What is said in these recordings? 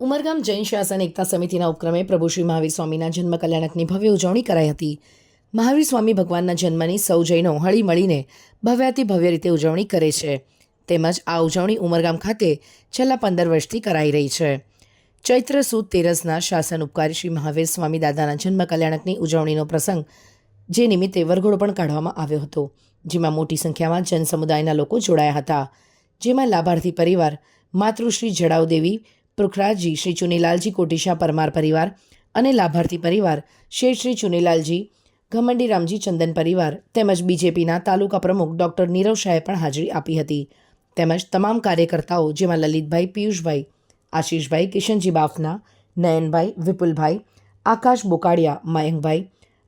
ઉમરગામ જૈન શાસન એકતા સમિતિના ઉપક્રમે પ્રભુ શ્રી મહાવીર સ્વામીના જન્મ કલ્યાણકની ભવ્ય ઉજવણી કરાઈ હતી. મહાવીર સ્વામી ભગવાનના જન્મની સૌ જૈનો હળી મળીને ભવ્યાતિ ભવ્ય રીતે ઉજવણી કરે છે. તેમજ આ ઉજવણી ઉમરગામ ખાતે છેલ્લા પંદર વર્ષથી કરાઈ રહી છે. ચૈત્ર સુદ તેરસના શાસન ઉપકારી શ્રી મહાવીર સ્વામી દાદાના જન્મ કલ્યાણકની ઉજવણીનો પ્રસંગ જે નિમિત્તે વરઘોડો પણ કાઢવામાં આવ્યો હતો, જેમાં મોટી સંખ્યામાં જન સમુદાયના લોકો જોડાયા હતા. જેમાં લાભાર્થી પરિવાર, માતૃશ્રી જડાવદેવી પૃખરાજજી શ્રી ચુનીલાલજી કોટીશા પરમાર પરિવાર અને લાભાર્થી પરિવાર શેઠ શ્રી ચુનીલાલજી ઘમંડી રામજી ચંદન પરિવાર તેમજ બીજેપીના તાલુકા પ્રમુખ ડૉક્ટર નીરવ શાહે પણ હાજરી આપી હતી. તેમજ તમામ કાર્યકર્તાઓ, જેમાં લલિતભાઈ, પિયુષભાઈ, આશીષભાઈ, કિશનજી બાફના, નયનભાઈ, વિપુલભાઈ, આકાશ બોકાડિયા, મયંકભાઈ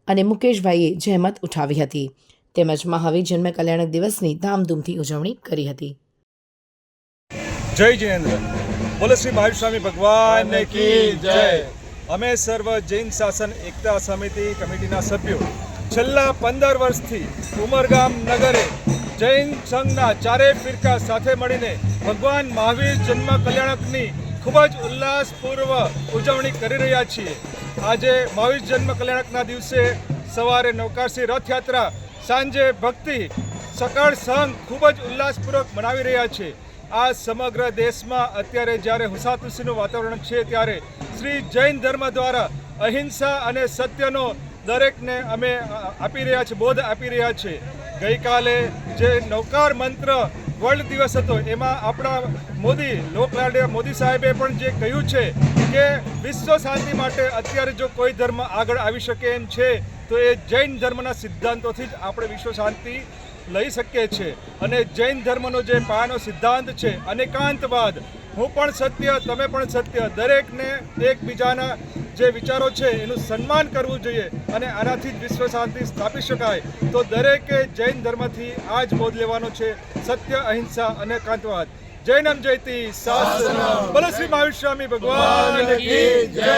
અને મુકેશભાઈએ જહેમત ઉઠાવી હતી. તેમજ મહાવીર જન્મ કલ્યાણક દિવસની ધામધૂમથી ઉજવણી કરી હતી. જય જિનેન્દ્ર બોલો શ્રી મહાવીર સ્વામી ભગવાન કી જય. અમે સર્વ જૈન શાસન એકતા સમિતિ કમિટીના સભ્યો. છેલ્લા પંદર વર્ષથી ઉમરગામ નગરે જૈન સંઘના ચારેય ફિરકા સાથે મળીને ભગવાન મહાવીર જન્મ કલ્યાણકની ખૂબ જ ઉલ્લાસપૂર્વ ઉજવણી કરી રહ્યા છીએ. આજે મહાવીર જન્મ કલ્યાણકના દિવસે સવારે નવકાશી રથયાત્રા સાંજે ભક્તિ સકાળ સંઘ ખૂબ જ ઉલ્લાસપૂર્વક મનાવી રહ્યા છે. આ સમગ્ર દેશમાં અત્યારે જ્યારે હુસાતુસીનું વાતાવરણ છે ત્યારે શ્રી જૈન ધર્મ દ્વારા અહિંસા અને સત્યનો દરેકને અમે આપી રહ્યા છીએ, બોધ આપી રહ્યા છીએ. ગઈકાલે જે નૌકાર મંત્ર વર્લ્ડ દિવસ હતો, એમાં આપણા મોદી, લોકલાડ્યા મોદી સાહેબે પણ જે કહ્યું છે કે વિશ્વ શાંતિ માટે અત્યારે જો કોઈ ધર્મ આગળ આવી શકે એમ છે, તો એ જૈન ધર્મના સિદ્ધાંતોથી જ આપણે વિશ્વ શાંતિ લઈ શકીએ છીએ અને જૈન ધર્મનો જે પાયાનો સિદ્ધાંત છે અનેકાંતવાદ હું પણ સત્ય તમે પણ સત્ય દરેકને એકબીજાના જે વિચારો છે એનું સન્માન કરવું જોઈએ અને આનાથી જ વિશ્વ શાંતિ સ્થાપી શકાય. તો દરેકે જૈન ધર્મથી આ જ બોધ લેવાનો છે સત્ય અહિંસા અને કાંતવાદ જૈનમ જયતી સાસ બોલો શ્રી મહાવીર સ્વામી ભગવાન જય.